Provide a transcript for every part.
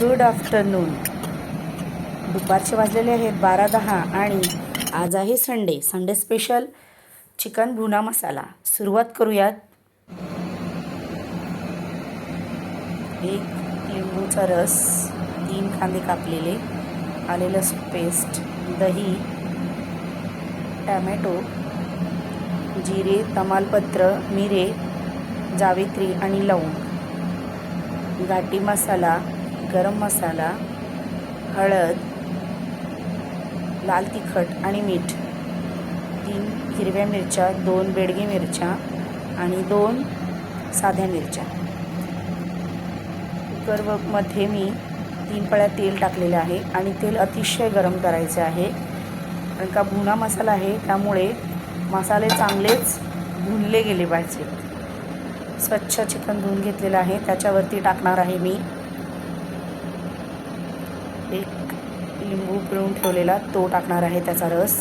Good afternoon. दुपारचे वाजलेले आहेत बारा दहा आणि आज आहे संडे. संडे स्पेशल चिकन भुना मसाला. सुरुवात करूयात. एक लिंबूचा रस तीन कांदे कापलेले आले लसूण पेस्ट दही टॅमॅटो जिरे तमालपत्र मिरे जावित्री आणि लवंग. गाठी मसाला गरम मसाला हळद लाल तिखट आणि मीठ. तीन हिरव्या मिरच्या दोन बेडगे मिरच्या आणि दोन साध्या मिरच्या. कुकरमध्ये मी तीन पळ्या तेल टाकलेलं आहे आणि तेल अतिशय गरम करायचे आहे. कारण का भुना मसाला आहे त्यामुळे मसाले चांगलेच भुनले गेले पाहिजेत स्वच्छ चिकन धुवून घेतलेलं आहे त्याच्यावरती टाकणार आहे मी. एक लिंबू पिळून ठेवलेला तो टाकणार आहे त्याचा रस.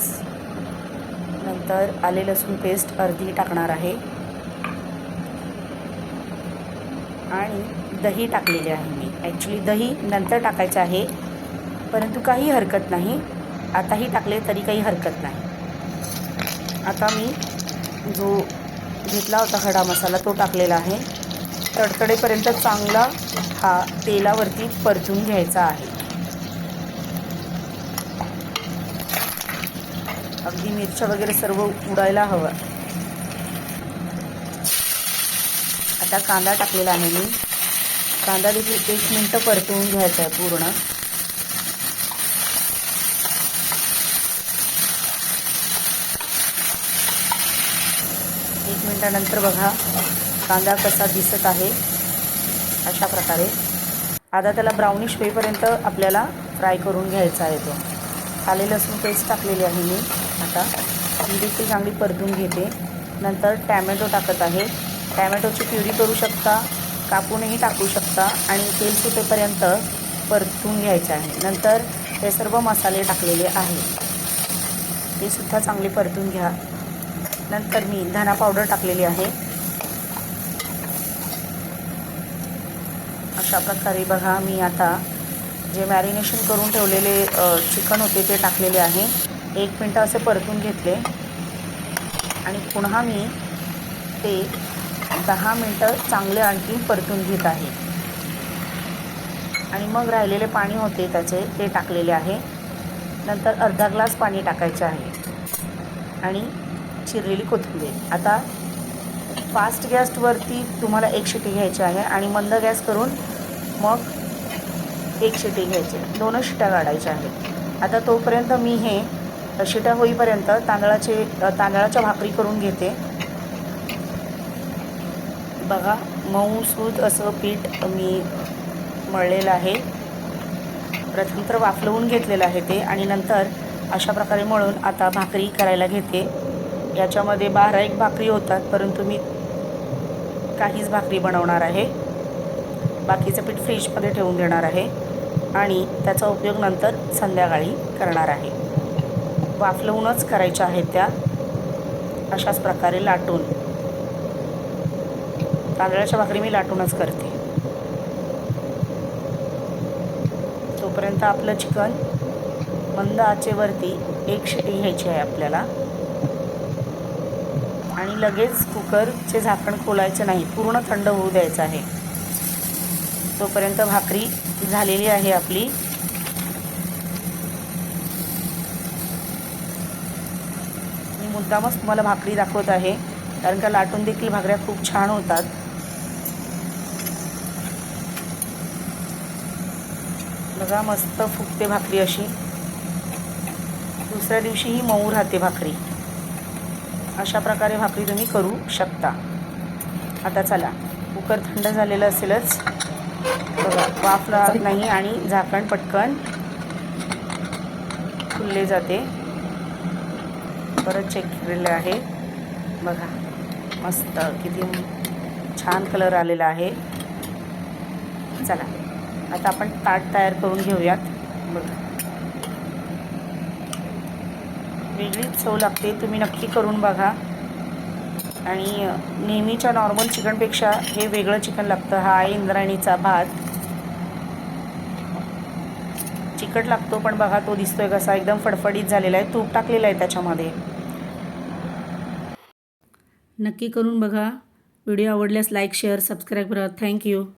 नंतर आले लसूण पेस्ट अर्धी टाकणार आहे. आणि दही टाकलेले आहे मी. ॲक्च्युली दही नंतर टाकायचं आहे परंतु काही हरकत नाही. आताही टाकले तरी काही हरकत नाही. आता मी जो घेतला होता खडा मसाला तो टाकलेला आहे. तडतडेपर्यंत चांगला हा तेलावरती परतून घ्यायचा आहे. अगदी मिरच्या वगैरे सर्व उडायला हवं. आता कांदा टाकलेला आहे मी. कांदा देखील एक मिनटं परतवून घ्यायचा आहे पूर्ण. एक मिनटानंतर बघा कांदा कसा दिसत आहे अशा प्रकारे. आता त्याला ब्राउनिश होईपर्यंत आपल्याला फ्राय करून घ्यायचा आहे तो. आले लसूण पेस्ट टाकलेली आहे मी. आता ही देखील चांगली परतून घेते. नंतर टॅमॅटो टाकत आहे. टॅमॅटोची प्युरी करू शकता कापूनही टाकू शकता आणि तेल सुटेपर्यंत परतून घ्यायचं आहे. नंतर हे सर्व मसाले टाकलेले आहे. ते सुद्धा चांगले परतून घ्या. नंतर मी धना पावडर टाकलेली आहे. अशा प्रकारे बघा मी आता जे मॅरिनेशन करून ठेवलेले चिकन होते ते टाकलेले आहे. एक मिनटं असे परतून घेतले. आणि पुन्हा मी ते दहा मिनटं चांगले आणखी परतून घेत आहे. आणि मग राहिलेले पाणी होते त्याचे ते टाकलेले आहे. नंतर अर्धा ग्लास पाणी टाकायचे आहे. आणि चिरलेली कोथिंबीर. आता फास्ट गॅसवरती तुम्हाला एक शिटी घ्यायची आहे आणि मंद गॅस करून मग एक शिटी घ्यायची. दोनच शिट्या काढायच्या आहेत. आता तोपर्यंत मी हे शिट्या होईपर्यंत तांदळाचे तांदळाच्या भाकरी करून घेते. बघा मऊसूद असं पीठ मी मळलेलं आहे. प्रथम तर वाफलवून घेतलेलं आहे ते आणि नंतर अशा प्रकारे मळून आता भाकरी करायला घेते. याच्यामध्ये बारा एक भाकरी होतात परंतु मी काहीच भाकरी बनवणार आहे. बाकीचं पीठ फ्रीजमध्ये ठेवून देणार आहे. आणि त्याचा उपयोग नंतर संध्याकाळी करणार आहे. वाफलवूनच करायच्या आहेत त्या. अशाच प्रकारे लाटून. तांदळाच्या भाकरी मी लाटूनच करते. तोपर्यंत आपलं चिकन मंद आचेवरती एक शिटी घ्यायची आहे आपल्याला. आणि लगेच कुकरचे झाकण खोलायचं नाही पूर्ण थंड होऊ द्यायचं आहे. तोपर्यंत भाकरी झालेली आहे आपली. मी मुद्दामच तुम्हाला भाकरी दाखवत आहे कारण का लाटून देखील भाकऱ्या खूप छान होतात. बघा मस्त फुगते भाकरी अशी. दुसऱ्या दिवशीही मऊ राहते भाकरी. अशा प्रकारे भाकरी तुम्ही करू शकता. आता चला कुकर थंड झालेलं असेलच. बघा वाफ लागत नाही आणि झाकण पटकन खुलले जाते. परत चेक केलेलं आहे. बघा मस्त किती छान कलर आलेला आहे. चला आता आपण ताट तयार करून घेऊयात. बघा. वेगळीच चव लागते तुम्ही नक्की करून बघा. आणि नेहमीच्या नॉर्मल चिकनपेक्षा हे वेगळं चिकन लागतं. हा आहे इंद्रायणीचा भात. चिकट लागतो पण बघा तो दिसतोय कसा. एकदम फडफडीत झालेला आहे. तूप टाकलेलं आहे त्याच्यामध्ये. नक्की करून बघा. व्हिडिओ आवडल्यास लाईक शेअर सबस्क्राईब करा. Thank you